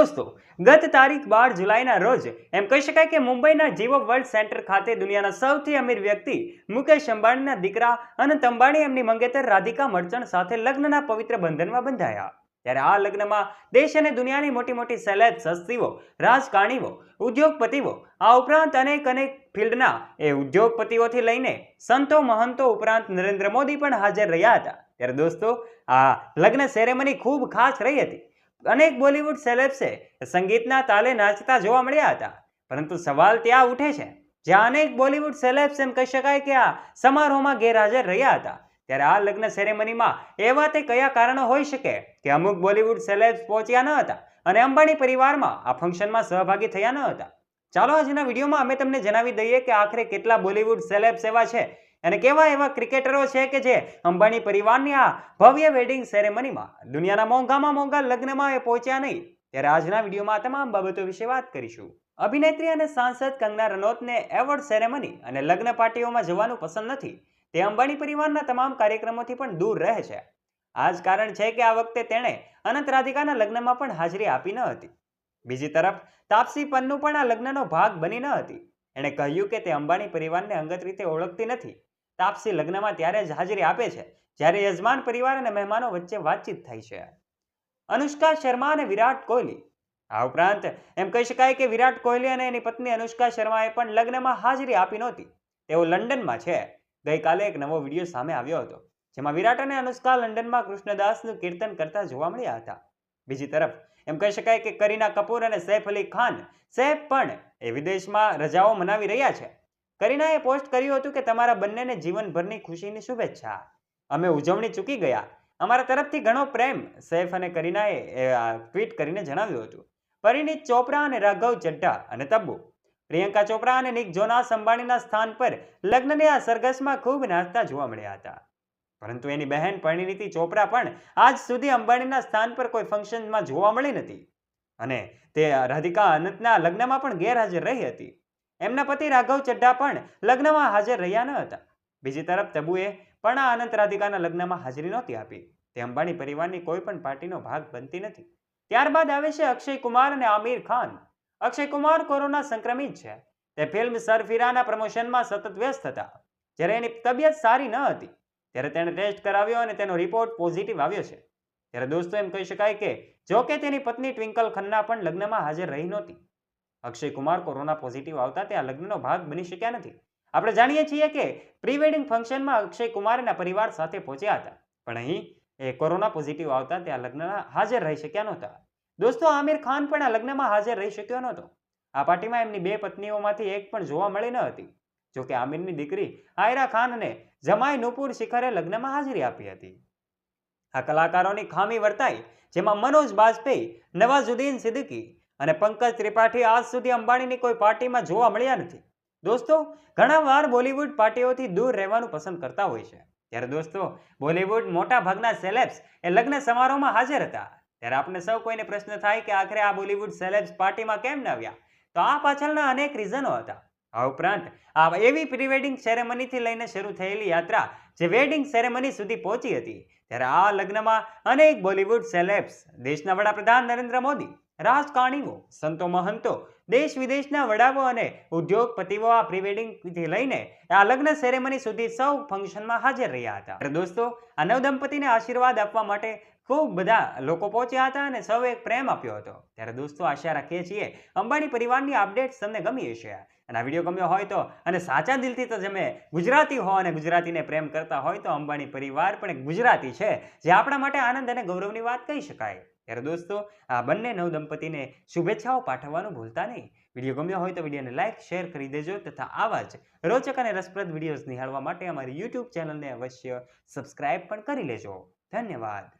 દોસ્તો, ગત તારીખ બાર જુલાઈના રોજ એમ કહી શકાય કે મુંબઈના જીવો વર્લ્ડ સેન્ટર ખાતે દુનિયાના સૌથી અમીર વ્યક્તિ મુકેશ અંબાણીના દીકરા અનંત અંબાણી એમની મંગેતર રાધિકા મર્ચન્ટ સાથે લગ્નના પવિત્ર બંધનમાં બંધાયા. ત્યારે આ લગ્નમાં દેશ અને દુનિયાની મોટી મોટી સેલેબ, સસ્તીઓ, રાજકારણીઓ, ઉદ્યોગપતિઓ, આ ઉપરાંત અનેક અનેક ફિલ્ડના એ ઉદ્યોગપતિઓથી લઈને સંતો, મહંતો ઉપરાંત નરેન્દ્ર મોદી પણ હાજર રહ્યા હતા. ત્યારે દોસ્તો, આ લગ્ન સેરેમની ખૂબ ખાસ રહી હતી. અનેક બોલિવૂડ સેલેબ્સે સંગીતના તાલે નાચતા જોવા મળ્યા હતા. પરંતુ સવાલ ત્યાં ઉઠે છે. જ્યાં અનેક બોલિવૂડ સેલેબ્સ એમ કહી શકાય કે આ સમારોહમાં ગેરહાજર રહ્યા હતા. ત્યારે આ લગ્ન સેરેમનીમાં એવા તે કયા કારણો હોઈ શકે કે અમુક બોલિવૂડ સેલેબ્સ પહોંચ્યા ન હતા અને અંબાણી પરિવારમાં આ ફંક્શનમાં સહભાગી થયા ન હતા? ચાલો આજના વિડીયોમાં અમે તમને જણાવી દઈએ કે આખરે કેટલા બોલિવૂડ સેલેબ્સ એવા છે અને કેવા એવા ક્રિકેટરો છે કે જે અંબાણી પરિવારની આ ભવ્ય વેડિંગ સેરેમનીમાં દુનિયાના મોંઘામાં મોંઘા લગ્નમાં એ પહોંચ્યા નહીં. ત્યારે આજના વિડીયોમાં તમામ બાબતો વિશે વાત કરીશું. અભિનેત્રી અને સાંસદ કંગના રનૌતને એવોર્ડ સેરેમની અને લગ્ન પાર્ટીઓમાં જવાનું પસંદ નથી. તે અંબાણી પરિવારના તમામ કાર્યક્રમોથી પણ દૂર રહે છે. આ જ કારણ છે કે આ વખતે તેણે અનંત રાધિકાના લગ્નમાં પણ હાજરી આપી ન હતી. બીજી તરફ, તાપસી પન્નુ પણ આ લગ્નનો ભાગ બની ન હતી. એણે કહ્યું કે તે અંબાણી પરિવારને અંગત રીતે ઓળખતી નથી. તાપસી લગ્નમાં ત્યારે જ હાજરી આપે છે, જ્યારે યજમાન પરિવાર અને મહેમાનો વચ્ચે વાતચીત થાય છે. અનુષ્કા શર્મા અને વિરાટ કોહલી. આ ઉપરાંત એમ કહી શકાય કે વિરાટ કોહલી અને એની પત્ની અનુષ્કા શર્માએ પણ લગ્નમાં હાજરી આપી નહોતી. તેઓ લંડનમાં છે. ગઈકાલે એક નવો વીડિયો સામે આવ્યો હતો, જેમાં વિરાટ અને અનુષ્કા લંડનમાં કૃષ્ણદાસનું કીર્તન કરતા જોવા મળ્યા હતા. બીજી તરફ, એમ કહી શકાય કે કરીના કપૂર અને સૈફ અલી ખાન, સૈફ પણ એ વિદેશમાં રજાઓ મનાવી રહ્યા છે. કરીનાએ પોસ્ટ કર્યું હતું કે તમારા બંનેને જીવનભરની ખુશીની શુભેચ્છા. અમે ઉજવણી ચૂકી ગયા. અમારા તરફથી ઘણો પ્રેમ સૈફ અને કરીનાએ ટ્વીટ કરીને જણાવ્યું હતું. પરિણીત ચોપરા અને રાઘવ ચડ્ઢા અને તબ્બુ. પ્રિયંકા ચોપરા અને નિક જોનાસ અંબાણીના સ્થાન પર લગ્નની આ સરઘસમાં ખૂબ નાચતા જોવા મળ્યા હતા. પરંતુ એની બહેન પરિણીતિ ચોપરા પણ આજ સુધી અંબાણીના સ્થાન પર કોઈ ફંક્શનમાં જોવા મળી નથી. અને તે રાધિકા અનંતના લગ્નમાં પણ ગેરહાજર રહી હતી. એમના પતિ રાઘવ ચડ્ડા પણ લગ્નમાં હાજર રહ્યા ન હતા. બીજી તરફ તબુએ પણ આ અનંત રાધિકાના લગ્નમાં હાજરી નહોતી આપી. તે અંબાણી પરિવારની કોઈ પણ પાર્ટીનો ભાગ બનતી નથી. ત્યારબાદ આવે છે અક્ષય કુમાર અને આમિર ખાન. અક્ષય કુમાર કોરોના સંક્રમિત છે. તે ફિલ્મ સરફિરાના પ્રમોશનમાં સતત વ્યસ્ત હતા. જ્યારે એની તબિયત સારી ન હતી. ત્યારે તેણે ટેસ્ટ કરાવ્યો અને તેનો રિપોર્ટ પોઝિટિવ આવ્યો છે. ત્યારે દોસ્તો એમ કહી શકાય કે જો કે તેની પત્ની ટ્વિંકલ ખન્ના પણ લગ્નમાં હાજર રહી નહોતી. અક્ષય કુમાર કોરોના પોઝિટિવ આવતા તે આ લગ્નનો ભાગ બની શક્યા નથી. આપણે જાણીએ છીએ કે પ્રી વેડિંગ ફંક્શનમાં અક્ષય કુમાર એના પરિવાર સાથે પહોંચ્યા હતા, પણ અહીં એ કોરોના પોઝિટિવ આવતા તે આ લગ્નના હાજર રહી શક્યા નહોતા. દોસ્તો, આમિર ખાન પણ આ લગ્નમાં હાજર રહી શક્યો નહોતો. આ પાર્ટીમાં એમની બે પત્નીઓમાંથી એક પણ જોવા મળી ન હતી. જોકે આમિરની દીકરી આયરા ખાન અને જમાઈ નુપુર શિખરે લગ્નમાં હાજરી આપી હતી. આ કલાકારોની ખામી વર્તાઈ, જેમાં મનોજ બાજપેયી, નવાઝુદ્દીન સિદ્દીકી અને પંકજ ત્રિપાઠી આજ સુધી અંબાણીની કોઈ પાર્ટીમાં જોવા મળ્યા નથી. દોસ્તો, ઘણા વાર બોલિવૂડ પાર્ટીઓથી દૂર રહેવાનું પસંદ કરતા હોય છે. ત્યારે દોસ્તો, બોલિવૂડ મોટા ભાગના સેલેબ્સ એ લગ્ન સમારોહમાં હાજર હતા. ત્યારે આપણે સૌ કોઈને પ્રશ્ન થાય કે આખરે આ બોલિવૂડ સેલેબ્સ પાર્ટીમાં કેમ ન આવ્યા? તો આ પાછળના અનેક રીઝનો હતા. આ ઉપરાંત, આ એવી પ્રીવેડિંગ સેરેમનીથી લઈને શરૂ થયેલી યાત્રા જે વેડિંગ સેરેમની સુધી પહોંચી હતી. ત્યારે આ લગ્નમાં અનેક બોલિવૂડ સેલેબ્સ, દેશના વડાપ્રધાન નરેન્દ્ર મોદી રાજકારણીઓ, સંતો મહંતો, દેશ વિદેશના વડાઓ અને ઉદ્યોગપતિઓ આ પ્રી વેડિંગથી લઈને આ લગ્ન સેરેમની સુધી સૌ ફંક્શનમાં હાજર રહ્યા હતા. દોસ્તો, આ નવ દંપતીને આશીર્વાદ આપવા માટે ખૂબ બધા લોકો પહોંચ્યા હતા અને સૌએ પ્રેમ આપ્યો હતો. ત્યારે દોસ્તો, આશા રાખીએ છીએ અંબાણી પરિવારની અપડેટ્સ તમને ગમી હશે. અને આ વીડિયો ગમ્યો હોય તો, અને સાચા દિલથી તો તમે ગુજરાતી હો અને ગુજરાતીને પ્રેમ કરતા હોય તો અંબાણી પરિવાર પણ એક ગુજરાતી છે, જે આપણા માટે આનંદ અને ગૌરવની વાત કહી શકાય. ત્યારે દોસ્તો, આ બંને નવ દંપતીને શુભેચ્છાઓ પાઠવવાનું ભૂલતા નહીં. વીડિયો ગમ્યો હોય તો વિડીયોને લાઇક શેર કરી દેજો તથા આવા જ રોચક અને રસપ્રદ વિડીયોઝ નિહાળવા માટે અમારી યુટ્યુબ ચેનલને અવશ્ય સબસ્ક્રાઇબ પણ કરી લેજો. ધન્યવાદ.